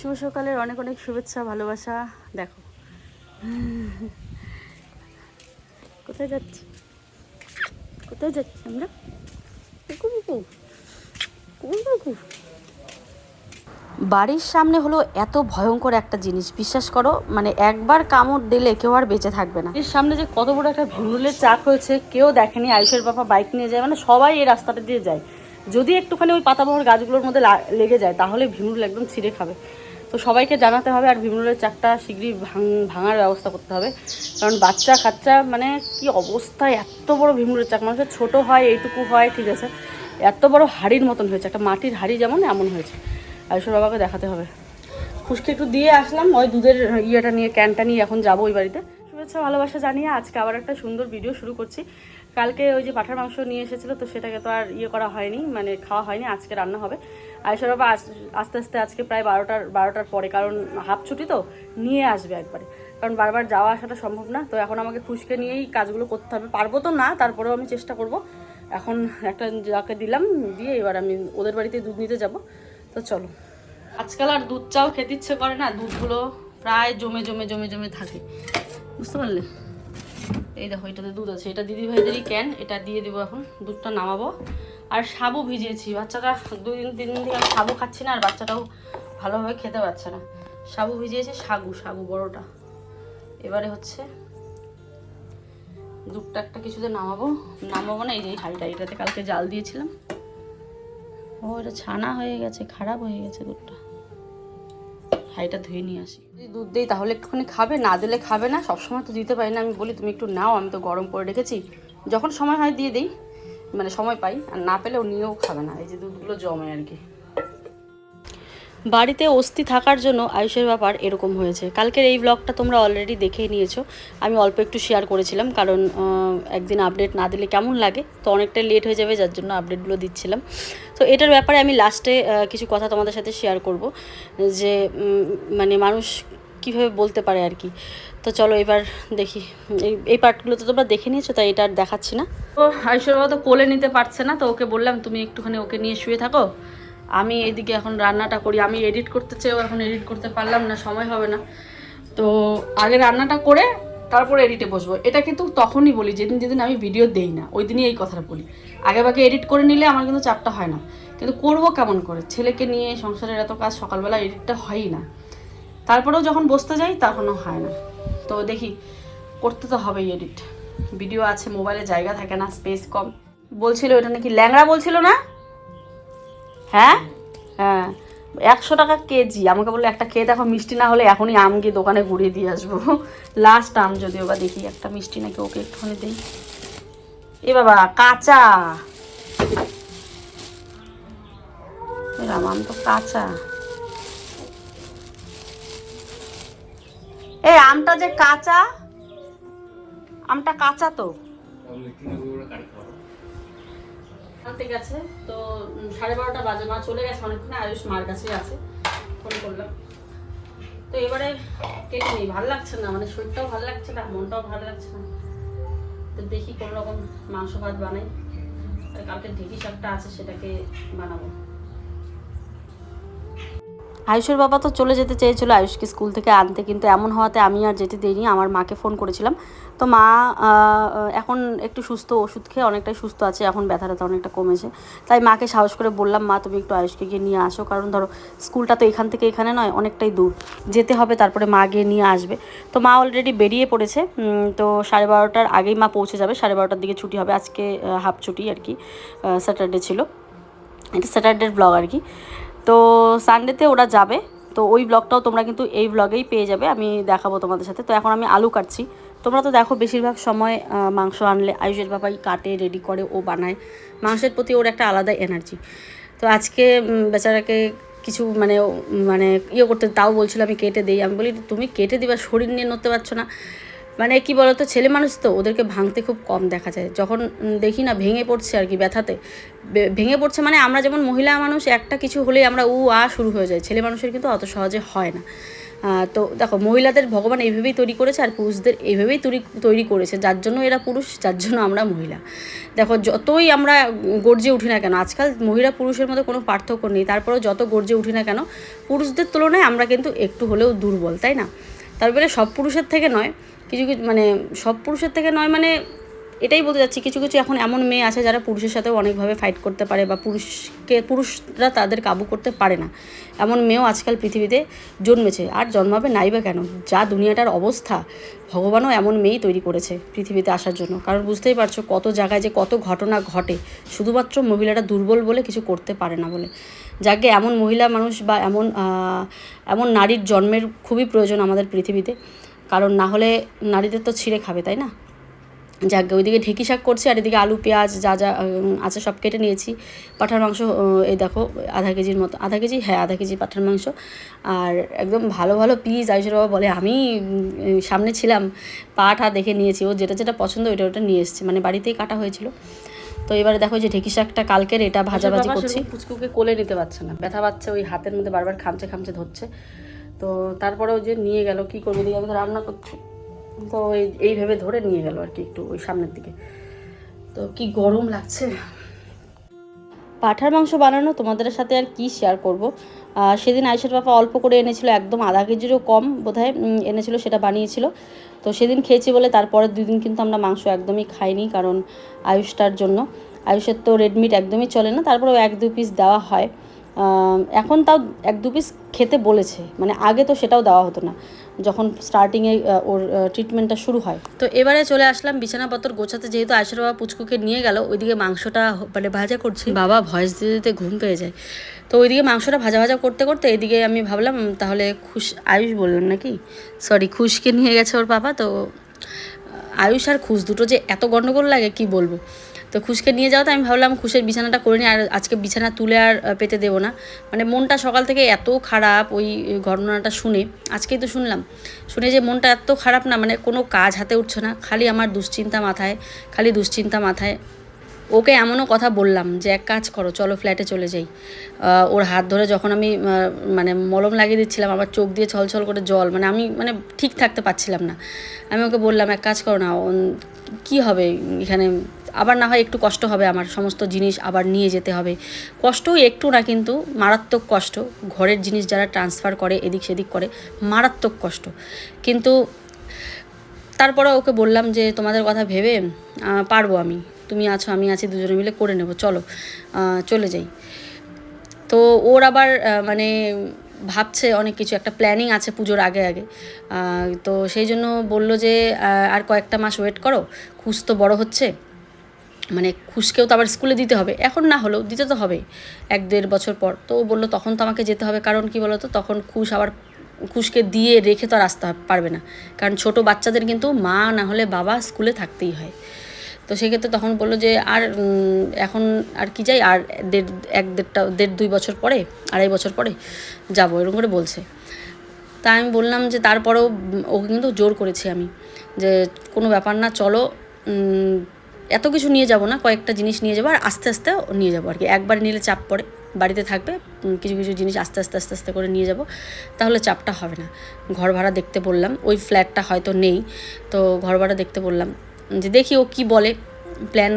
শুভ সকালের অনেক অনেক শুভেচ্ছা, ভালোবাসা। দেখো। কোথায় যাচ্ছি? কোথায় যাচ্ছি আমরা? বাড়ির সামনে হলো এত ভয়ঙ্কর একটা জিনিস, বিশ্বাস করো? মানে একবার কামড় দিলে কেউ আর বেঁচে থাকবে না। এর সামনে যে কত বড় একটা ভিমরুলের চাক হয়েছে, কেউ দেখেনি, আয়ুষের বাবা বাইক নিয়ে যায় মানে সবাই এই রাস্তাটা দিয়ে যায়। যদি একটুখানি ওই পাতাবহর গাছগুলোর মধ্যে লেগে যায়, তাহলে ভিমরুল একদম ছিঁড়ে খাবে। তো সবাইকে জানাতে হবে আর ভিমরুলের চাকটা শীঘ্রই ভাঙ ভাঙার ব্যবস্থা করতে হবে। কারণ বাচ্চা কাচ্চা মানে কি অবস্থা, এত বড় ভিমরুলের চাক। মানুষের ছোট হয়, এইটুকু হয়, ঠিক আছে। এত বড় হাড়ির মতন হয়েছে, একটা মাটির হাড়ি যেমন এমন হয়েছে। আয়ুষের বাবাকে দেখাতে হবে। খুশকে একটু দিয়ে আসলাম, ওই দুধের ইয়েটা নিয়ে, ক্যানটা নিয়ে এখন যাব ওই বাড়িতে। শুভেচ্ছা, ভালোবাসা জানিয়ে আজকে আবার একটা সুন্দর ভিডিও শুরু করছি। কালকে ওই যে পাঠার মাংস নিয়ে এসেছিল, তো সেটাকে তো আর ইয়ে করা হয়নি মানে খাওয়া হয়নি, আজকে রান্না হবে। আয়ুষের বাবা আস- আস্তে আস্তে আজকে প্রায় বারোটার বারোটার পরে, কারণ হাফ ছুটি তো, নিয়ে আসবে একবারে। কারণ বারবার যাওয়া আসাটা সম্ভব না, তো এখন আমাকে খুশকে নিয়েই কাজগুলো করতে হবে। পারব তো না, তারপরেও আমি চেষ্টা করব। এখন একটা যাকে দিলাম, দিয়ে এবার আমি ওদের বাড়িতে দুধ নিতে যাব। তো চলো। আজকাল আর দুধ চাও খেতে ইচ্ছে করে না, দুধগুলো প্রায় জমে জমে জমে জমে থাকে। বুঝতে পারলে? এই দেখো, এটাতে দুধ আছে। এটা দিদি ভাইদেরই ক্যান এটা দিয়ে দেবো এখন। দুধটা নামাবো। আর সাবু ভিজিয়েছি। বাচ্চাটা দুই দিন তিন দিন থেকে সাবু খাচ্ছি না, আর বাচ্চাটাও ভালোভাবে খেতে পারছে না। সাবু ভিজিয়েছে, সাগু সাগু বড়টা। এবারে হচ্ছে দুধটা একটা কিছুতে নামাবো। নামাবো না, এই যে হাঁড়িটা, এটাতে কালকে জাল দিয়েছিলাম। ও, এটা ছানা হয়ে গেছে, খারাপ হয়ে গেছে দুধটা। হাইটা ধুয়ে নিয়ে আসি। যদি দুধ দিই তাহলে একটুখানি খাবে, না দিলে খাবে না, সবসময় তো দিতে পারি না। আমি বলি, তুমি একটু নাও, আমি তো গরম করে রেখেছি। যখন সময় হয় দিয়ে দিই মানে সময় পাই, আর না পেলেও নিয়েও খাবে না। এই যে দুধগুলো জমে আর কি। বাড়িতে অস্থি থাকার জন্য আয়ুষের ব্যাপার এরকম হয়েছে। কালকের এই ব্লগটা তোমরা অলরেডি দেখেই নিয়েছো। আমি অল্প একটু শেয়ার করেছিলাম কারণ একদিন আপডেট না দিলে কেমন লাগে? তো অনেকটাই লেট হয়ে যাবে, যার জন্য আপডেটগুলো দিচ্ছিলাম। তো এটার ব্যাপারে আমি লাস্টে কিছু কথা তোমাদের সাথে শেয়ার করব, যে মানে মানুষ কীভাবে বলতে পারে আর কি। তো চলো এবার দেখি, এই এই পার্টগুলো তো তোমরা দেখে নিয়েছো, তাই এটা আর দেখাচ্ছি না। তো আয়ুষের বাবা তো কোলে নিতে পারছে না, তো ওকে বললাম তুমি একটুখানি ওকে নিয়ে শুয়ে থাকো। আমি এদিকে এখন রান্নাটা করি। আমি এডিট করতে চেয়েও এখন এডিট করতে পারলাম না, সময় হবে না। তো আগে রান্নাটা করে তারপর এডিটে বসবো। এটা কিন্তু তখনই বলি, যেদিন যেদিন আমি ভিডিও দেই না, ওই দিনই এই কথাটা বলি। আগে বাগে এডিট করে নিলে আমার কিন্তু চাপটা হয় না। কিন্তু করব কেমন করে? ছেলেকে নিয়ে সংসারের এত কাজ সকালবেলা এডিটটা হয়ই না। তারপরেও যখন বসতে যাই, তখনও হয় না। তো দেখি, করতে তো হবেই এডিট ভিডিও আছে মোবাইলে জায়গা থাকে না স্পেস কম। বলছিল, এটা নাকি ল্যাংড়া বলছিল না? হ্যাঁ? হ্যাঁ। একশো টাকা কেজি। আমাকে বলল, একটা খেয়ে দেখো, মিষ্টি না হলে এখনই আম গিয়ে দোকানে ঘুরিয়ে দিয়ে আসব। লাস্ট আম যদিও বা দেখি, একটা মিষ্টি নাকি ওকে একটুখানি দিই। এ বাবা, কাঁচা। আম তো কাঁচা। এই আমটা যে কাঁচা, আমটা কাঁচা তো। আনতে গেছে, তো সাড়ে বারোটা বাজে, মা চলে গেছে অনেকক্ষণ, আয়ুষ মার কাছেই আছে, ফোন করলাম। তো এবারে কেটে নিই, ভালো লাগছে না মানে শরীরটাও ভালো লাগছে না, মনটাও ভালো লাগছে না। তো দেখি কোনো রকম মাংস ভাত বানাই, আর কালকে ঢেকি শাকটা আছে, সেটাকে বানাবো। আয়ুষের বাবা তো চলে যেতে চেয়েছিল আয়ুষকে স্কুল থেকে আনতে, কিন্তু এমন হওয়াতে আমি আর যেতে দিইনি আমার মাকে ফোন করেছিলাম। তো মা এখন একটু সুস্থ, ওষুধ খেয়ে অনেকটাই সুস্থ আছে, এখন ব্যথা ট্যাথা অনেকটা কমেছে। তাই মাকে সাহস করে বললাম, মা, তুমি একটু আয়ুষকে গিয়ে নিয়ে আসো, কারণ ধরো স্কুলটা তো এখান থেকে এখানে নয়, অনেকটাই দূর। যেতে হবে, তারপরে মা গিয়ে নিয়ে আসবে। তো মা অলরেডি বেরিয়ে পড়েছে তো সাড়ে বারোটার আগেই মা পৌঁছে যাবে। সাড়ে বারোটার দিকে ছুটি হবে, আজকে হাফ ছুটি আর কি স্যাটারডে ছিল। এটা স্যাটারডের ব্লগ আর কি। তো সানডেতে ওরা যাবে। তো ওই ব্লগটাও তোমরা কিন্তু এই ব্লগেই পেয়ে যাবে। আমি দেখাবো তোমাদের সাথে। তো এখন আমি আলু কাটছি। তোমরা তো দেখো বেশিরভাগ সময় মাংস আনলে আয়ুষের বাবাই কাটে রেডি করে, ও বানায়। মাংসের প্রতি ওর একটা আলাদা এনার্জি তো আজকে বেচারাকে কিছু মানে মানে ইয়ে করতে তাও বলছিল আমি কেটে দিই। আমি বলি, তুমি কেটে দিবা, শরীর নিয়ে নড়তে পারছ না। মানে কি বলতো, ছেলে মানুষ তো ওদেরকে ভাঙতে খুব কম দেখা যায়। যখন দেখি না ভেঙে পড়ছে আর কি ব্যথাতে ভেঙে পড়ছে মানে আমরা যেমন মহিলা মানুষ, একটা কিছু হলেই আমরা উ, আ শুরু হয়ে যায় ছেলে মানুষের কিন্তু অত সহজে হয় না। তো দেখো, মহিলাদের ভগবান এইভাবেই তৈরি করেছে আর পুরুষদের এইভাবেই তৈরি তৈরি করেছে। যার জন্য এরা পুরুষ, যার জন্য আমরা মহিলা। দেখো, যতই আমরা গর্জে উঠি না কেন, আজকাল মহিলা পুরুষের মধ্যে কোনো পার্থক্য নেই। তারপরেও যত গর্জে উঠি না কেন, পুরুষদের তুলনায় আমরা কিন্তু একটু হলেও দুর্বল, তাই না? তারপরে সব পুরুষের থেকে নয় কিছু কিছু মানে সব পুরুষের থেকে নয় মানে এটাই বলতে যাচ্ছি কিছু কিছু এখন এমন মেয়ে আছে যারা পুরুষের সাথেও অনেকভাবে ফাইট করতে পারে বা পুরুষকে, পুরুষরা তাদের কাবু করতে পারে না। এমন মেয়েও আজকাল পৃথিবীতে জন্মেছে। আর জন্মাবে নাই বা কেন? যা দুনিয়াটার অবস্থা, ভগবানও এমন মেয়েই তৈরি করেছে পৃথিবীতে আসার জন্য। কারণ বুঝতেই পারছ কত জায়গায় যে কত ঘটনা ঘটে। শুধুমাত্র মহিলারা দুর্বল বলে কিছু করতে পারে না বলে। যাকে এমন মহিলা মানুষ বা এমন এমন নারীর জন্মের খুবই প্রয়োজন আমাদের পৃথিবীতে। কারণ না হলে নারীদের তো ছিঁড়ে খাবে তাই না? যাক ওইদিকে ঢেঁকি শাক করছি আর এদিকে আলু পেঁয়াজ যা যা আছে সব কেটে নিয়েছি। পাঠার মাংস এই দেখো আধা কেজির মতো আধা কেজি? হ্যাঁ আধা কেজি পাঠার মাংস। আর একদম ভালো ভালো পিস আয়ুষের বাবা বলে আমি সামনে ছিলাম পাঠা দেখে নিয়েছি। ও যেটা যেটা পছন্দ ওইটা ওটা নিয়ে এসছে। মানে বাড়িতেই কাটা হয়েছিল। তো এবারে দেখো যে ঢেকি শাকটা কালকের এটা ভাজাভাজি করছি। পুচকুকে কোলে নিতে পারছে না। ব্যথা পাচ্ছে ওই হাতের মধ্যে বারবার খামচে খামচে ধরছে। তো তারপরেও যে নিয়ে গেল, কি করবে, দিয়ে আমি তো রান্না করছি। তো এই এইভাবে ধরে নিয়ে গেল আর কি একটু ওই সামনের দিকে। তো কি গরম লাগছে। পাঠার মাংস বানানো তোমাদের সাথে আর কি শেয়ার করব। সেদিন আয়ুষের বাবা অল্প করে এনেছিল, একদম আধা কেজিরও কম বোধহয় এনেছিল, সেটা বানিয়েছিল। তো সেদিন খেয়েছি বলে তারপরের দুদিন কিন্তু আমরা মাংস একদমই খাইনি, কারণ আয়ুষটার জন্য। আয়ুষের তো রেডমিট একদমই চলে না, তারপরেও এক দু পিস দেওয়া হয়। এখন তাও এক দু পিস খেতে বলেছে। মানে আগে তো সেটাও দেওয়া হতো না। যখন স্টার্টিংয়ে ওর ট্রিটমেন্টটা শুরু হয়। তো এবারে চলে আসলাম বিছানাপত্র গোছাতে। যেহেতু আয়সার বাবা পুচকুকে নিয়ে গেল, ওইদিকে মাংসটা মানে ভাজা করছি। বাবা ভয়েস দিতে দিতে ঘুম পেয়ে যায়। তো ওইদিকে মাংসটা ভাজা ভাজা করতে করতে এদিকে আমি ভাবলাম তাহলে খুশ, আয়ুষ বললাম নাকি? সরি খুশকে নিয়ে গেছে ওর বাবা। তো, আয়ুষ আর খুশ দুটো যে এত গণ্ডগোল লাগে, কি বলব? তো খুশকে নিয়ে যাও তো আমি ভাবলাম খুশের বিছানাটা করে নিই, আর আজকে বিছানা তুলে আর পেতে দেবো না। মানে মনটা সকাল থেকে এত খারাপ, ওই ঘটনাটা শুনে, আজকেই তো শুনলাম, শুনে যে মনটা এত খারাপ না মানে কোনো কাজ হাতে উঠছে না, খালি আমার দুশ্চিন্তা মাথায়, খালি দুশ্চিন্তা মাথায়। ওকে এমনও কথা বললাম যে, এক কাজ করো, চলো ফ্ল্যাটে চলে যাই। ওর হাত ধরে যখন আমি মানে মলম লাগিয়ে দিচ্ছিলাম আমার চোখ দিয়ে ছলছল করে জল মানে আমি মানে ঠিক থাকতে পারছিলাম না। আমি ওকে বললাম, এক কাজ করো না কি হবে এখানে? আবার না হয় একটু কষ্ট হবে, আমার সমস্ত জিনিস আবার নিয়ে যেতে হবে। কষ্টও একটু না কিন্তু মারাত্মক কষ্ট। ঘরের জিনিস যারা ট্রান্সফার করে, এদিক সেদিক করে, মারাত্মক কষ্ট। কিন্তু তারপরে ওকে বললাম যে, তোমাদের কথা ভেবে পারব আমি। তুমি আছো, আমি আছি, দুজনে মিলে করে নেব। চলো চলে যাই। তো ওর আবার মানে ভাবছে অনেক কিছু, একটা প্ল্যানিং আছে পুজোর আগে আগে। তো সেই জন্য বলল যে আর কয়েকটা মাস ওয়েট করো। খুশ তো বড় হচ্ছে। মানে খুশকেও তো আবার স্কুলে দিতে হবে। এখন না হলেও দিতে তো হবে এক দেড় বছর পর। তো ও বলল, তখন তো আমাকে যেতে হবে। কারণ কি বলতো, তখন খুশ আবার খুশকে দিয়ে রেখে তো আর আসতে পারবে না। কারণ ছোট বাচ্চাদের কিন্তু মা না হলে বাবা স্কুলে থাকতেই হয়। তো সেক্ষেত্রে তখন বলল যে, আর এখন আর কি যাই? আর দেড়, এক দেড়টা, দেড় দুই বছর পরে, আড়াই বছর পরে যাব। এরকম করে বলছে। তা আমি বললাম যে, তারপরেও ওকে কিন্তু জোর করেছি আমি যে, কোনো ব্যাপার না, চলো এত কিছু নিয়ে যাব না, কয়েকটা জিনিস নিয়ে যাব, আর আস্তে আস্তে নিয়ে যাব আর কি একবার নিলে চাপ পড়ে, বাড়িতে থাকবে কিছু কিছু জিনিস আস্তে আস্তে আস্তে আস্তে করে নিয়ে যাব, তাহলে চাপটা হবে না। ঘর ভাড়া দেখতে বললাম, ওই ফ্ল্যাটটা হয়তো নেই, তো ঘর ভাড়া দেখতে বললাম, যে দেখি ও কি বলে, প্ল্যান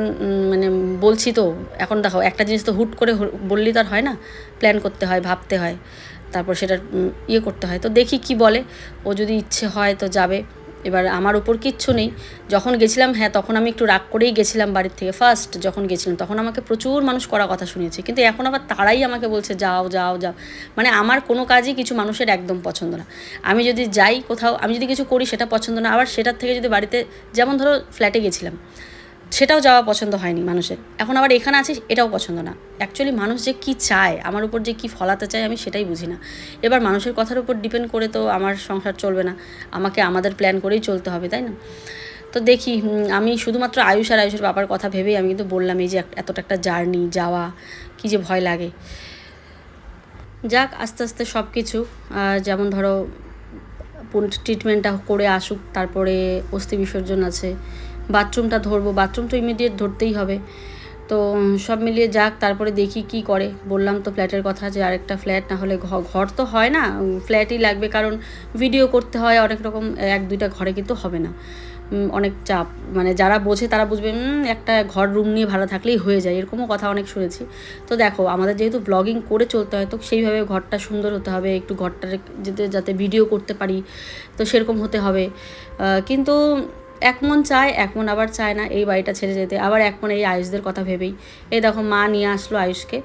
মানে বলছি তো, এখন দেখো, একটা জিনিস তো হুট করে বললেই তো আর হয় না, প্ল্যান করতে হয়, ভাবতে হয়, তারপর সেটা ইয়ে করতে হয়, তো দেখি কি বলে, ও যদি ইচ্ছে হয় তো যাবে। এবার আমার ওপর কিচ্ছু নেই। যখন গেছিলাম হ্যাঁ তখন আমি একটু রাগ করেই গেছিলাম বাড়ির থেকে। ফার্স্ট যখন গেছিলাম, তখন আমাকে প্রচুর মানুষ করা কথা শুনিয়েছে। কিন্তু এখন আবার তারাই আমাকে বলছে, যাও যাও যাও। মানে আমার কোনো কাজই কিছু মানুষের একদম পছন্দ না। আমি যদি যাই কোথাও, আমি যদি কিছু করি সেটা পছন্দ না। আবার সেটার থেকে যদি বাড়িতে, যেমন ধরো ফ্ল্যাটে গেছিলাম। সেটাও যাওয়া পছন্দ হয়নি মানুষের। এখন আবার এখানে আছি এটাও পছন্দ না। অ্যাকচুয়ালি মানুষ যে কি চায়, আমার উপর যে কি ফলাতে চায় আমি সেটাই বুঝি না। এবার মানুষের কথার উপর ডিপেন্ড করে তো আমার সংসার চলবে না। আমাকে আমাদের প্ল্যান করেই চলতে হবে, তাই না? তো দেখি আমি শুধুমাত্র আয়ুষ আর আয়ুষের বাবার কথা ভেবেই আমি কিন্তু বললাম এই যে এতটা একটা জার্নি যাওয়া, কী যে ভয় লাগে। যাক, আস্তে আস্তে সব কিছু যেমন ধরো ট্রিটমেন্টটা করে আসুক, তারপরে অস্থি বিসর্জন আছে। বাথরুমটা ধরবো, বাথরুম তো ইমিডিয়েট ধরতেই হবে। তো সব মিলিয়ে যাক, তারপরে দেখি কি করে। বললাম তো ফ্ল্যাটের কথা যে আরেকটা ফ্ল্যাট না হলে ঘর তো হয় না ফ্ল্যাটই লাগবে, কারণ ভিডিও করতে হয়, অনেক রকম এক দুইটা ঘরে কিন্তু হবে না। অনেক চাপ মানে যারা বোঝে তারা বুঝবে একটা ঘর রুম নিয়ে ভাড়া থাকলেই হয়ে যায়, এরকমও কথা অনেক শুনেছি। তো দেখো, আমাদের যেহেতু ব্লগিং করে চলতে হয়, তো সেইভাবে ঘরটা সুন্দর হতে হবে, একটু ঘরটার যাতে যাতে ভিডিও করতে পারি, তো সেরকম হতে হবে। কিন্তু এক মন চায়, এক মন আবার চায় না এই বাড়িটা ছেড়ে যেতে। আবার এক মন এই আয়ুষদের কথা ভেবেই। এই দেখো, মা নিয়ে আসলো আয়ুষকে।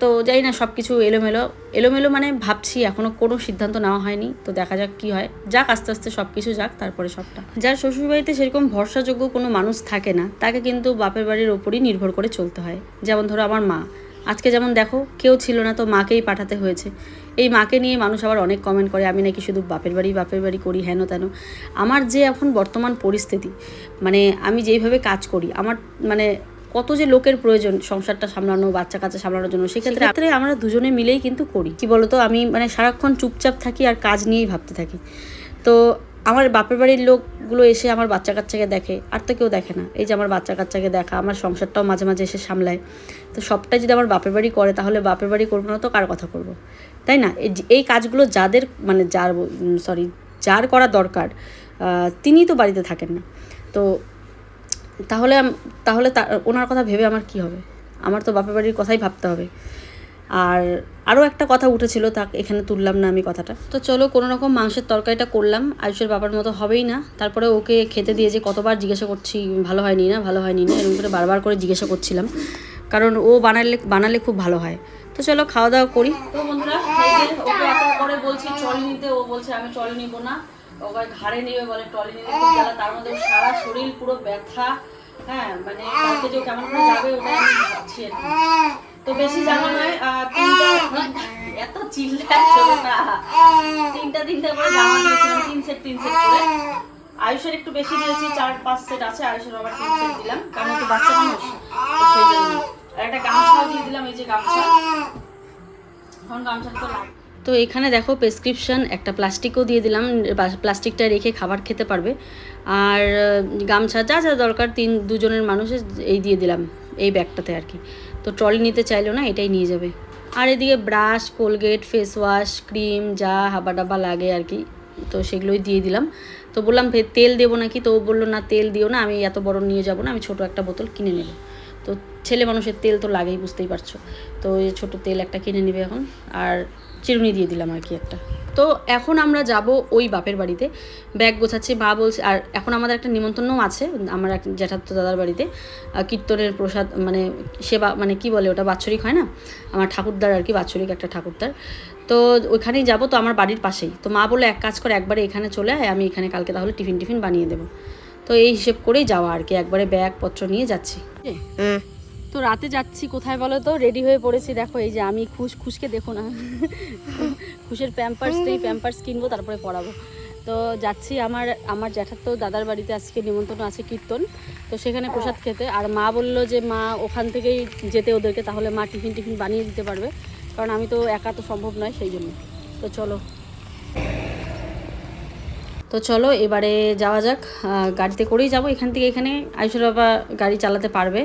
তো জানি না সব কিছু এলোমেলো। এলোমেলো মানে ভাবছি এখনও কোনো সিদ্ধান্ত নেওয়া হয়নি। তো দেখা যাক কি হয়। যাক, আস্তে আস্তে সব কিছু যাক, তারপরে সবটা। যার শ্বশুরবাড়িতে সেরকম ভরসাযোগ্য কোনো মানুষ থাকে না, তাকে কিন্তু বাপের বাড়ির ওপরই নির্ভর করে চলতে হয়। যেমন ধরো আমার মা। আজকে যেমন দেখো, কেউ ছিল না, তো মাকেই পাঠাতে হয়েছে। এই মাকে নিয়ে মানুষ আবার অনেক কমেন্ট করে আমি নাকি শুধু বাপের বাড়ি বাপের বাড়ি করি হেন তেন। আমার যে এখন বর্তমান পরিস্থিতি মানে আমি যেইভাবে কাজ করি আমার মানে কত যে লোকের প্রয়োজন সংসারটা সামলানো বাচ্চা কাচ্চা সামলানোর জন্য সেক্ষেত্রে ক্ষেত্রে আমরা দুজনে মিলেই কিন্তু করি। কি বলতো আমি মানে সারাক্ষণ চুপচাপ থাকি আর কাজ নিয়েই ভাবতে থাকি। তো আমার বাপের বাড়ির লোকগুলো এসে আমার বাচ্চা কাচ্চাকে দেখে আর তো কেউ দেখে না। এই যে আমার বাচ্চা কাচ্চাকে দেখা আমার সংসারটাও মাঝে মাঝে এসে সামলায়। তো সবটাই যদি আমার বাপের বাড়ি করে তাহলে বাপের বাড়ি করব না তো কার কথা করব? তাই না? এই কাজগুলো যাদের মানে যার সরি যার করা দরকার তিনিই তো বাড়িতে থাকেন না। তো তাহলে তাহলে ওনার কথা ভেবে আমার কি হবে? আমার তো বাপের বাড়ির কথাই ভাবতে হবে। আর আরও একটা কথা উঠেছিল, তা এখানে তুললাম না আমি কথাটা। তো চলো, কোনো রকম মাংসের তরকারিটা করলাম। আয়ুষের বাবার মতো হবেই না। তারপরে ওকে খেতে দিয়ে যে কতবার জিজ্ঞাসা করছি, ভালো হয়নি না, ভালো হয়নি না, এরকম করে বারবার করে জিজ্ঞাসা করছিলাম। কারণ ও বানালে বানালে খুব ভালো হয়। তো চলো খাওয়া দাওয়া করি। তো বন্ধুরা ওকে এত করে বলছি ট্রলি নিতে। ও বলছে, আমি ট্রলি নিব না। ওকে ঘাড়ে নিবে বলে ট্রলি নিতে জ্বালা তার মধ্যে সারা শরীর পুরো ব্যথা। হ্যাঁ মানে কালকে যে কেমন করে যাবে, ওটা আমি ভাবছি আর তো বেশি জামা নয় এত চিল্লাচ্ছ না। তিনটা তিনটা করে জামা দিয়েছিলাম তিন সেট তিন সেট করে। আয়ুষের একটু বেশি দিয়েছি, চার, পাঁচ সেট আছে, আয়ুষের আবার তিন সেট দিলাম। কারণ একটু বাচ্চা মানুষ সেই জন্য। তো এখানে দেখো প্রেসক্রিপশন একটা প্লাস্টিকও দিয়ে দিলাম প্লাস্টিকটা রেখে খাবার খেতে পারবে। আর গামছা যা যা দরকার তিন দুজনের মানুষের এই দিয়ে দিলাম এই ব্যাগটাতে আর কি। তো ট্রলি নিতে চাইলো না এটাই নিয়ে যাবে। আর এদিকে brush Colgate face wash cream যা হাবা ডাবা লাগে আর কি তো সেগুলোই দিয়ে দিলাম। তো বললাম "ভে, তেল দেবো নাকি? তো বলল না তেল দিও না আমি এত বড় নিয়ে যাব না আমি ছোট একটা বোতল কিনে নেব। তো ছেলে মানুষের তেল তো লাগেই, বুঝতেই পারছ। তো এই ছোটো তেল একটা কিনে নেবে এখন, আর চিরুনি দিয়ে দিলাম আর কি একটা। তো এখন আমরা যাব ওই বাপের বাড়িতে। ব্যাগ গোছাচ্ছি, মা বলছে, আর এখন আমাদের একটা নিমন্ত্রণও আছে, আমার এক জ্যাঠাত্ত দাদার বাড়িতে। কীর্তনের প্রসাদ মানে সেবা মানে কি বলে ওটা, বাৎসরিক হয় না? আমার ঠাকুরদার আর কি, বাৎসরিক একটা ঠাকুরদার। তো ওইখানেই যাব, তো আমার বাড়ির পাশেই। তো মা বলে এক কাজ করে, একবারে এখানে চলে আয়, আমি এখানে কালকে তাহলে টিফিন টিফিন বানিয়ে দেবো। তো এই হিসেব করেই যাওয়া আর কি একবারে ব্যাগপত্র নিয়ে যাচ্ছি। তো রাতে যাচ্ছি কোথায় বলো তো? রেডি হয়ে পড়েছি দেখো এই যে আমি খুশ খুশকে দেখো না। খুশের প্যাম্পার্স এই প্যাম্পার্স কিনবো তারপরে পড়াবো। তো যাচ্ছি আমার আমার জ্যাঠার তো দাদার বাড়িতে আজকে নিমন্ত্রণ আছে কীর্তন। তো সেখানে প্রসাদ খেতে। আর মা বলল যে মা ওখান থেকেই যেতে ওদেরকে তাহলে মা টিফিন টিফিন বানিয়ে দিতে পারবে। কারণ আমি তো একা তো সম্ভব নয় সেই জন্য। তো চলো। তো চলো, এবারে যাওয়া যাক। গাড়িতে করেই যাব। এখান থেকে এখানে আয়ুষের বাবা গাড়ি চালাতে পারবে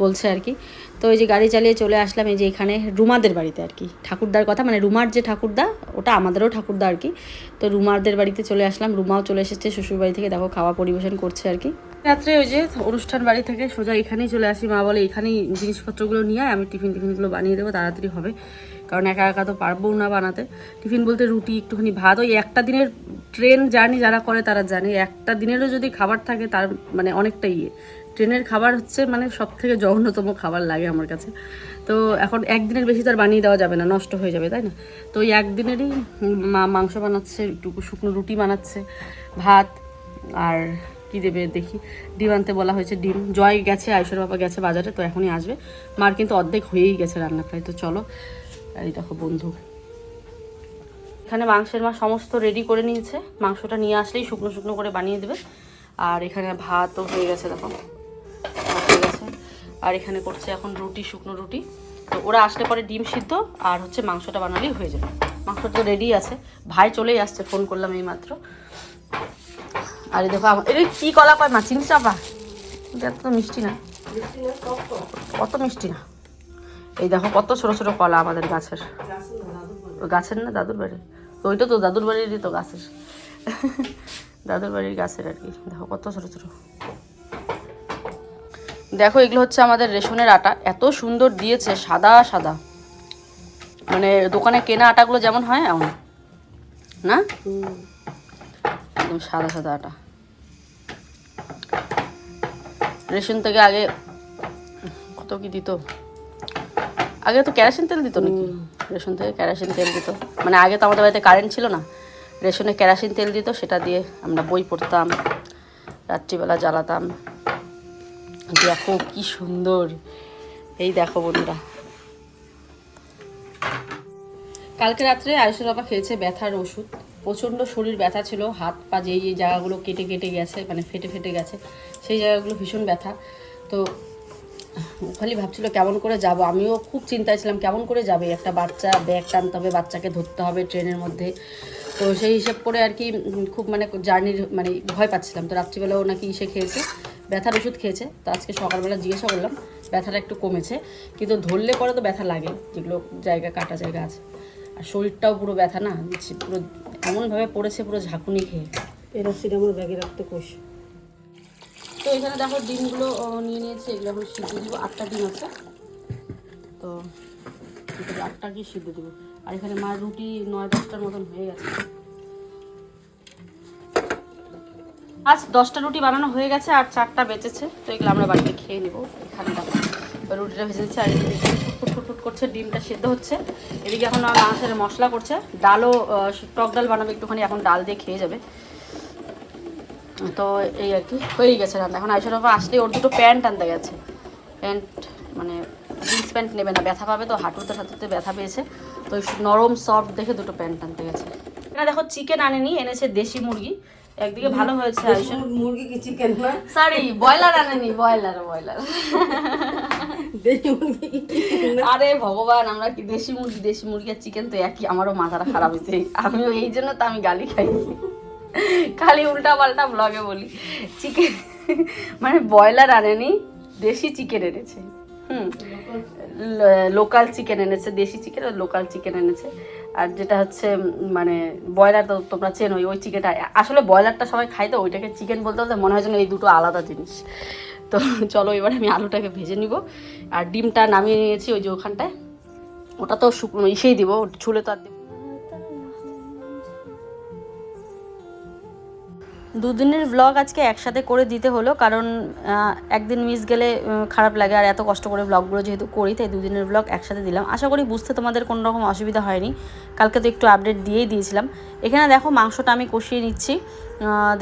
বলছে আর কি। তো এই যে গাড়ি চালিয়ে চলে আসলাম এই যে এখানে রুমাদের বাড়িতে আর কি। ঠাকুরদার কথা মানে রুমার যে ঠাকুরদা, ওটা আমাদেরও ঠাকুরদা আর কি। তো রুমারদের বাড়িতে চলে আসলাম। রুমাও চলে এসেছে শ্বশুর বাড়ি থেকে, দেখো খাওয়া পরিবেশন করছে আর কি। রাত্রে ওই যে অনুষ্ঠান বাড়ি থেকে সোজা এখানেই চলে আসি। মা বলে, এখানেই জিনিসপত্রগুলো নিয়ে আমি টিফিন টিফিনগুলো বানিয়ে দেবো, তাড়াতাড়ি হবে। কারণ একা একা তো পারব না বানাতে। টিফিন বলতে রুটি, একটুখানি ভাত, ওই একটা দিনের ট্রেন জার্নি যারা করে তারা জানে, একটা দিনেরও যদি খাবার থাকে তার মানে অনেকটা ইয়ে। ট্রেনের খাবার হচ্ছে মানে সব থেকে জঘন্যতম খাবার লাগে আমার কাছে। তো এখন একদিনের বেশি তো আর বানিয়ে দেওয়া যাবে না, নষ্ট হয়ে যাবে, তাই না? তো ওই একদিনেরই মা মাংস বানাচ্ছে, একটু শুকনো রুটি বানাচ্ছে, ভাত, আর কি দেবে দেখি। ডিম আনতে বলা হয়েছে ডিম। জয় গেছে, আয়ুষের বাবা গেছে বাজারে, তো এখনই আসবে। মার কিন্তু অর্ধেক হয়েই গেছে রান্না প্রায়, তো চলো। এই দেখো বন্ধু। এখানে মাংসের মা সমস্ত রেডি করে নিয়েছে। মাংসটা নিয়ে আসলেই শুকনো শুকনো করে বানিয়ে দেবে। আর এখানে ভাতও হয়ে গেছে, দেখো। হয়ে গেছে। আর এখানে করছে এখন রুটি, শুকনো রুটি। তো ওরা আসলে পরে ডিম সিদ্ধ আর হচ্ছে মাংসটা বানালেই হয়ে যাবে। মাংসটা তো রেডি আছে। ভাই চলেই আসছে ফোন করলাম এই মাত্র আর এই দেখো এটা কি কলা পায় মা? চিনি চাপা এটা তো মিষ্টি না। কত মিষ্টি না। এই দেখো, কত ছোট ছোট কলা আমাদের গাছের। গাছের না, দাদুর বাড়ি ওইটা তো দাদুর বাড়িরই তো গাছের। দাদুর বাড়ির গাছের আর কি। দেখো কত ছোট ছোট। দেখো এগুলো হচ্ছে আমাদের রেশনের আটা। এত সুন্দর দিয়েছে, সাদা সাদা। মানে দোকানে কেনা আটাগুলো যেমন হয়, এমন। না? একদম সাদা সাদা আটা। রেশন থেকে আগে কত কি দিত? আগে তো কেরাসিন তেল দিত নাকি? রেশন থেকে কেরাসিন তেল দিত। মানে আগে তো আমাদের বাড়িতে কারেন্ট ছিল না। রেশনে কেরাসিন তেল দিত, সেটা দিয়ে আমরা বই পড়তাম, রাত্রিবেলা জ্বালাতাম। দেখো কি সুন্দর। এই দেখো বন্ধুরা। কালকে রাত্রে আয়ুষের বাবা খেয়েছে ব্যথার ওষুধ। প্রচণ্ড শরীর ব্যথা ছিল, হাত পা যেই জায়গাগুলো কেটে কেটে গেছে মানে ফেটে ফেটে গেছে, সেই জায়গাগুলো ভীষণ ব্যথা। তো খালি ভাবছিল কেমন করে যাব। আমিও খুব চিন্তায় ছিলাম, কেমন করে যাবে? একটা বাচ্চা, ব্যাগ টানতে হবে, বাচ্চাকে ধরতে হবে ট্রেনের মধ্যে। তো সেই হিসেব করে আর কি খুব মানে জার্নির মানে ভয় পাচ্ছিলাম। তো রাত্রিবেলাও নাকি এসে খেয়েছে, ব্যথার ওষুধ খেয়েছে। তো আজকে সকালবেলা জিজ্ঞাসা করলাম, ব্যথাটা একটু কমেছে। কিন্তু ধরলে পরে তো ব্যথা লাগে, যেগুলো জায়গা, কাটা জায়গা আছে। আর শরীরটাও পুরো ব্যথা না পুরো এমনভাবে পড়েছে, পুরো ঝাঁকুনি খেয়ে। প্যারাসিটামল ব্যাগে রাখতে কোষ তো এখানে দেখো ডিমগুলো নিয়ে নিয়েছে, এগুলো এখন সিদ্ধ দিব। আটটা ডিম আছে। তো আটটা কি সিদ্ধ দিব। আর এখানে মার রুটি নয় দশটার মতন হয়ে গেছে। আজ দশটা রুটি বানানো হয়ে গেছে আর চারটা বেঁচেছে। তো এগুলো আমরা বাড়িতে খেয়ে নেব। এখানে রুটিটা ভেজে দিচ্ছে আর এদিকে ফুট ফুট ফুট করছে, ডিমটা সেদ্ধ হচ্ছে। এদিকে এখন মাংসের মশলা করছে। ডালও টক ডাল বানাবে একটুখানি, এখন ডাল দিয়ে খেয়ে যাবে। তো এই আর কি হয়ে গেছে রান্না। এখন আইসার বাবা আসলে ওর দুটো প্যান্ট আনতে গেছে। প্যান্ট মানে জিন্স প্যান্ট নেবে না ব্যথা পাবে তো হাঁটুতে হাঁটুতে ব্যথা পেয়েছে। তো নরম সফট দেখে দুটো প্যান্ট আনতে গেছে। এখানে দেখো চিকেন আনেনি এনেছে দেশি মুরগি। একদিকে ভালো হয়েছে আইসার মুরগি কি চিকেন না সরি ব্রয়লার আনেনি ব্রয়লার ব্রয়লার। আরে ভগবান আমরা কি দেশি মুরগি দেশি মুরগি আর চিকেন তো একই আমারও মাথাটা খারাপ হয়েছে। আমিও এই জন্য তো আমি গালি খাই খালি উল্টা পাল্টা ব্লগে বলি। চিকেন মানে ব্রয়লার আনেনি, দেশি চিকেন এনেছে। হুম লোকাল চিকেন এনেছে, দেশি চিকেন আর লোকাল চিকেন এনেছে। আর যেটা হচ্ছে মানে ব্রয়লার তো তোমরা চেনো ওই ওই চিকেনটা আসলে ব্রয়লারটা সবাই খায় তো, ওইটাকে চিকেন বলতে বলতে মনে হয় যেন এই দুটো আলাদা জিনিস। তো চলো এবার আমি আলুটাকে ভেজে নিব। আর ডিমটা নামিয়ে নিয়েছি ওই যে ওখানটায়। ওটা তো শুকনো ইসেই দিব ছুলে তো আর দিব দুদিনের ব্লগ আজকে একসাথে করে দিতে হলো, কারণ একদিন মিস গেলে খারাপ লাগে আর এত কষ্ট করে ব্লগগুলো যেহেতু করি, তাই দুদিনের ব্লগ একসাথে দিলাম। আশা করি বুঝতে তোমাদের কোনো রকম অসুবিধা হয়নি। কালকে তো একটু আপডেট দিয়েই দিয়েছিলাম। এখানে দেখো মাংসটা আমি কষিয়ে নিচ্ছি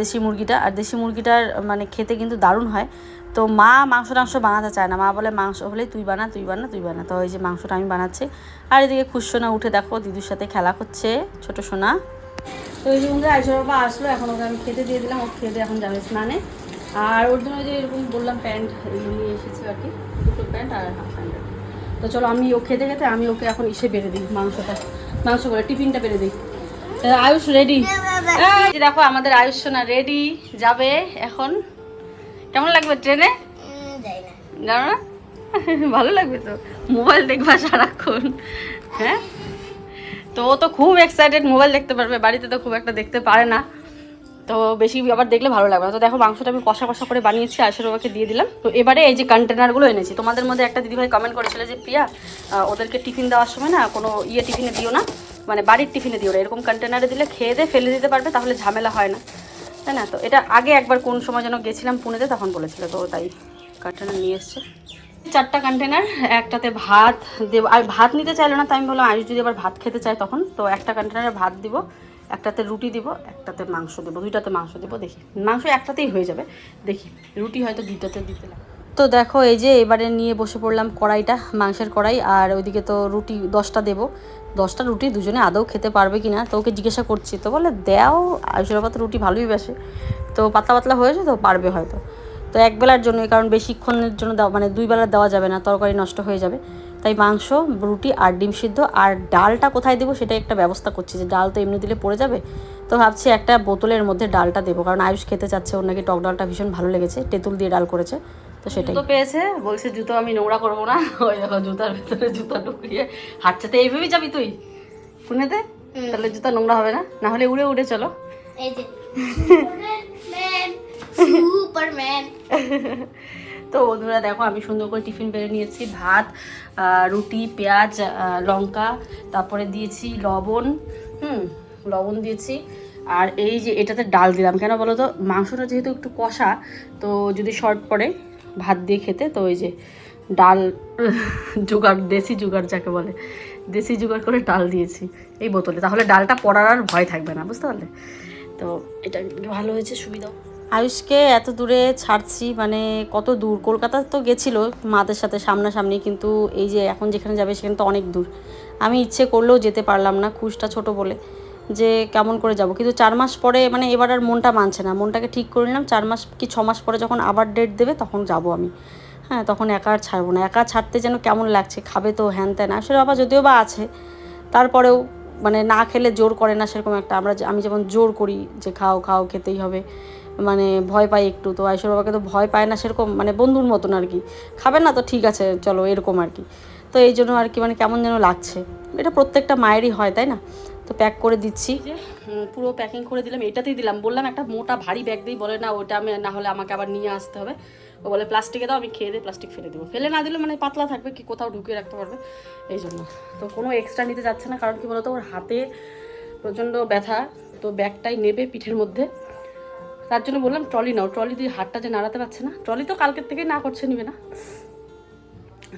দেশি মুরগিটা। আর দেশি মুরগিটার মানে খেতে কিন্তু দারুণ হয়। তো মা মাংস টাংস বানাতে চায় না। মা বলে, মাংস হলে তুই বানা তুই বানা তুই বানা। তো ওই যে মাংসটা আমি বানাচ্ছি। আর এদিকে খুশসোনা উঠে দেখো, দিদুর সাথে খেলা করছে, ছোট সোনা। তো এই যে বন্ধু আইসর বাবা আসলো এখন ওকে আমি খেতে দিয়ে দিলাম ও খেতে এখন যাবে স্নানে। আর ওর জন্য ওই যে এরকম বললাম প্যান্ট নিয়ে এসেছি আর কি দুটো প্যান্ট আর হাফ প্যান্ট তো চলো আমি ও খেতে খেতে আমি ওকে এখন ইসে বেড়ে দিই মাংসটা মাংস করে টিফিনটা বেড়ে দিই। আয়ুষ রেডি দেখো আমাদের আয়ুষ সোনা রেডি যাবে এখন। কেমন লাগবে ট্রেনে? জানো না? ভালো লাগবে তো। মোবাইল দেখবা সারাক্ষণ। হ্যাঁ? তো ও তো খুব এক্সাইটেড মোবাইল দেখতে পারবে, বাড়িতে তো খুব একটা দেখতে পারে না। তো বেশি আবার দেখলে ভালো লাগবে না। তো দেখো, মাংসটা আমি কষা কষা করে বানিয়েছি আয়সের বাবাকে দিয়ে দিলাম। তো এবারে এই যে কন্টেনারগুলো এনেছি, তোমাদের মধ্যে একটা দিদিভাই কমেন্ট করেছিল যে, প্রিয়া ওদেরকে টিফিন দেওয়ার সময় না কোনো ইয়ে টিফিনে দিও না মানে বাড়ির টিফিনে দিও না। এরকম কন্টেনারে দিলে খেয়ে দিয়ে ফেলে দিতে পারবে, তাহলে ঝামেলা হয় না। তাই না? তো এটা আগে একবার কোন সময় যেন গেছিলাম পুনেতে, তখন বলেছিল। তো তাই কন্টেনার নিয়ে এসছে। চারটা কন্টেনার একটাতে ভাত দেব আর ভাত নিতে চাইলো না, তাই আমি বললাম আয়ুষ যদি আবার ভাত খেতে চায় তখন, তো একটা কন্টেনারে ভাত দিব, একটাতে রুটি দিব, একটাতে মাংস দেবো, দুইটাতে মাংস দেবো, দেখি। মাংস একটাতেই হয়ে যাবে, দেখি। রুটি হয়তো দুইটাতে দিতে লাগে। তো দেখো, এই যে এবারে নিয়ে বসে পড়লাম কড়াইটা, মাংসের কড়াই, আর ওইদিকে তো রুটি দশটা দেবো। দশটা রুটি দুজনে আদৌ খেতে পারবে কি না তো ওকে জিজ্ঞাসা করছি, তো বলে, দেও, আয়ুষের রুটি ভালোই বাসে। তো পাতলা পাতলা হয়েছে, তো পারবে হয়তো। তো এক বেলার জন্য কারণ বেশিক্ষণের জন্য দেওয়া মানে দুই বেলা দেওয়া যাবে না তরকারি নষ্ট হয়ে যাবে। তাই মাংস রুটি আর ডিম সিদ্ধ আর ডালটা কোথায় দেবো সেটা একটা ব্যবস্থা করছি যে ডাল তো এমনি দিলে পড়ে যাবে। তো ভাবছি একটা বোতলের মধ্যে ডালটা দেবো কারণ আয়ুষ খেতে চাচ্ছে ওর নাকি টক ডালটা ভীষণ ভালো লেগেছে তেঁতুল দিয়ে ডাল করেছে তো সেটাই। তো পেয়েছে বলছে জুতো আমি নোংরা করব না। ওই দেখো জুতার ভেতরে জুতা ঢুকিয়ে হাঁটছে তো এইভাবেই যাবি তুই? পুনেতে তাহলে জুতা নোংরা হবে না? না হলে উড়ে উড়ে চলো। এই যে। সুপারম্যান তো বন্ধুরা দেখো, আমি সুন্দর করে টিফিন বেড়ে নিয়েছি, ভাত রুটি, পেঁয়াজ লঙ্কা, তারপরে দিয়েছি লবণ, হুম, লবণ দিয়েছি। আর এই যে এটাতে ডাল দিলাম, কেন বলো তো? মাংসটা যেহেতু একটু কষা, তো যদি শর্ট পড়ে ভাত দিয়ে খেতে, তো ওই যে ডাল, জোগাড়, দেশি জোগাড় যাকে বলে, দেশি জোগাড় করে ডাল দিয়েছি এই বোতলে। তাহলে ডালটা পড়ার আর ভয় থাকবে না, বুঝতে পারলে? তো এটা ভালো হয়েছে সুবিধা আয়ুষকে এত দূরে ছাড়ছি মানে কত দূর? কলকাতা তো গেছিল মাদের সাথে সামনাসামনি, কিন্তু এই যে এখন যেখানে যাবে সেখানে তো অনেক দূর। আমি ইচ্ছে করলেও যেতে পারলাম না, খুশটা ছোট বলে, যে কেমন করে যাব। কিন্তু চার মাস পরে মানে এবার আর মনটা মানছে না। মনটাকে ঠিক করে নিলাম, চার মাস কি ছ মাস পরে যখন আবার ডেট দেবে তখন যাব আমি। হ্যাঁ তখন একা আর ছাড়বো না। একা ছাড়তে যেন কেমন লাগছে, খাবে তো হ্যান ত্যান। আসলে বাবা যদিও বা আছে, তারপরেও মানে না খেলে জোর করে না সেরকম একটা। আমরা আমি যেমন জোর করি যে, খাও খাও, খেতেই হবে। মানে ভয় পাই একটু। তো আয়সর বাবাকে তো ভয় পায় না সেরকম মানে বন্ধুর মতন আর কি। খাবে না তো ঠিক আছে, চলো এরকম আর কি। তো এই জন্য আর কি মানে কেমন যেন লাগছে। এটা প্রত্যেকটা মায়েরই হয়, তাই না? তো প্যাক করে দিচ্ছি। পুরো প্যাকিং করে দিলাম, এটাতেই দিলাম। বললাম একটা মোটা ভারী ব্যাগ দিই, বলে না ওটা আমি না হলে আমাকে আবার নিয়ে আসতে হবে। ও বলে প্লাস্টিকে দাও, আমি খেয়ে দিয়ে প্লাস্টিক ফেলে দেবো। ফেলে না দিলে মানে পাতলা থাকবে, কি কোথাও ঢুকিয়ে রাখতে পারবে। এই জন্য। তো কোনো এক্সট্রা নিতে যাচ্ছে না, কারণ কি বলতো, ওর হাতে প্রচণ্ড ব্যথা, তো ব্যাগটাই নেবে পিঠের মধ্যে। তার জন্য বললাম ট্রলি নাও ট্রলি দিয়ে হাতটা যে নাড়াতে পারছে না। ট্রলি তো কালকের থেকেই না করছে নিবে না।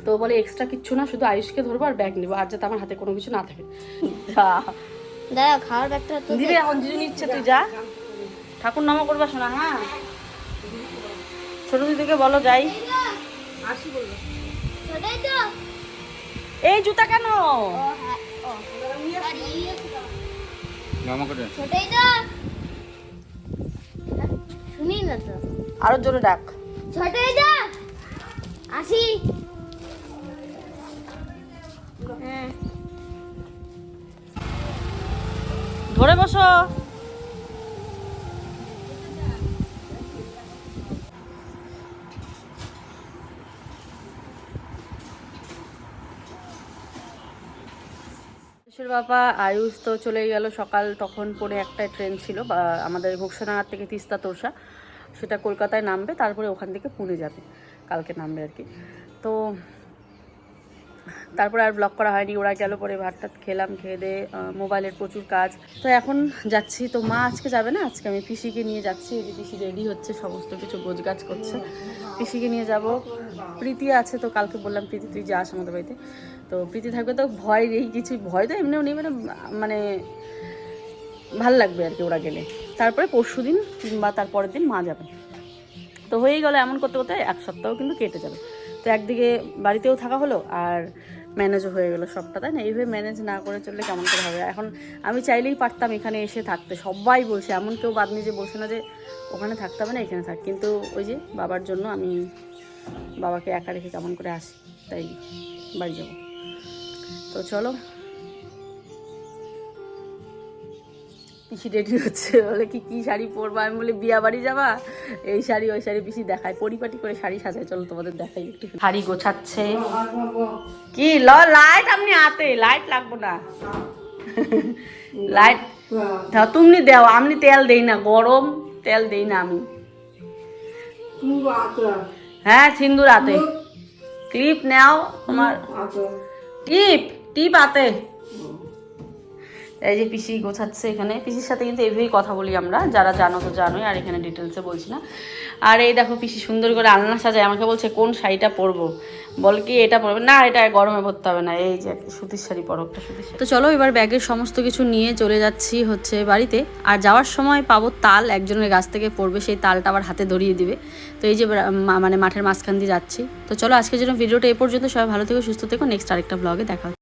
তো বলে এক্সট্রা কিচ্ছু না শুধু আয়ুষকে ধরবো আর ব্যাগ নেব আর যাতে আমার হাতে কোনো কিছু না থাকে। যা। দাদা খাওয়ার ব্যাগটা তো দিদি এখন দিদি নিচ্ছে তুই যা। ঠাকুর নামা করবা শোনা হ্যাঁ? ছোট দিদিকে বলো যাই। ছোটাই তো এই জুতা কেন? ও হ্যাঁ ও। শুনি না তো। আরও জোরে ডাক। ছোটাই যা। আসি। হ্যাঁ। ধরে বসো। আয়ুষের বাবা, আয়ুষ তো চলে গেল। সকাল তখন পরে একটা ট্রেন ছিল, বা আমাদের ঘোষণাঘাট থেকে তিস্তা তোরসা সেটা কলকাতায় নামবে, তারপরে ওখান থেকে পুনে যাবে। কালকে নামবে আর কি। তো তারপরে আর ব্লগ করা হয়নি, ওরা গেল পরে ভাত টাত খেলাম, খেয়ে দিয়ে মোবাইলের প্রচুর কাজ। তো এখন যাচ্ছি, তো মা আজকে যাবে না? আজকে আমি পিসিকে নিয়ে যাচ্ছি পিসি রেডি হচ্ছে, সমস্ত কিছু গোছগাছ করছে। পিসিকে নিয়ে যাব। প্রীতি আছে তো, কালকে বললাম, প্রীতি, তুই যাস আমাদের বাড়িতে। তো প্রীতি থাকবে তো, ভয় নেই, কিছু ভয় তো এমনিও নেই মানে মানে ভালো লাগবে আর কি ওরা গেলে। তারপরে পরশু দিন কিংবা তারপরের দিন মা যাবে। তো হয়েই গেলো এমন করতে করতে এক সপ্তাহ কিন্তু কেটে যাবে। তো একদিকে বাড়িতেও থাকা হলো, আর ম্যানেজও হয়ে গেলো সবটা, তাই না? এইভাবে ম্যানেজ না করে চললে কেমন করে হবে? এখন আমি চাইলেই পারতাম এখানে এসে থাকতে। সবাই বলছে, এমন কেউ বাদ নিয়ে যে বলছে না যে ওখানে থাকতে হবে না, এখানে থাক। কিন্তু ওই যে বাবার জন্য আমি বাবাকে একা রেখে কেমন করে আসি, তাই বাড়ি যাব। তো চলো পিসি রেডি হচ্ছে। বলে কি কি শাড়ি পরবা? আমি বলি বিয়া বাড়ি যাবা? এই শাড়ি ওই শাড়ি পিসি দেখায়। পরিপাটি করে শাড়ি সাজায়। চলো তোমাদের দেখাই একটু শাড়ি গোছাচ্ছে। কি ল লাইট আপনি আতে লাইট লাগবো না। লাইট তুমি দাও। আমি তেল দেই না গরম তেল দেই না আমি। হ্যাঁ সিন্দুর আতে ক্লিপ নাও তোমার। টিপ টিপ আতে এই যে পিসি গোছাচ্ছে এখানে। পিসির সাথে কিন্তু এভাবেই কথা বলি আমরা, যারা জানো তো জানোই, আর এখানে ডিটেলসে বলছি না। আর এই দেখো পিসি সুন্দর করে আলনা সাজায়, আমাকে বলছে, কোন শাড়িটা পরবো? বল কি এটা পরবে? না, এটা গরমে পরতে হবে না, এই যে সুতির শাড়ি পরো, একটা সুতির শাড়ি। তো চলো এবার ব্যাগের সমস্ত কিছু নিয়ে চলে যাচ্ছি হচ্ছে বাড়িতে। আর যাওয়ার সময় পাবো তাল, একজনের গাছ থেকে পড়বে, সেই তালটা আবার হাতে ধরিয়ে দিবে। তো এই যে মানে মাঠের মাঝখান দিয়ে যাচ্ছি। তো চলো আজকের জন্য ভিডিওটা এ পর্যন্ত, সবাই ভালো থেকো, সুস্থ থেকো নেক্সট আরেকটা ব্লগে দেখা।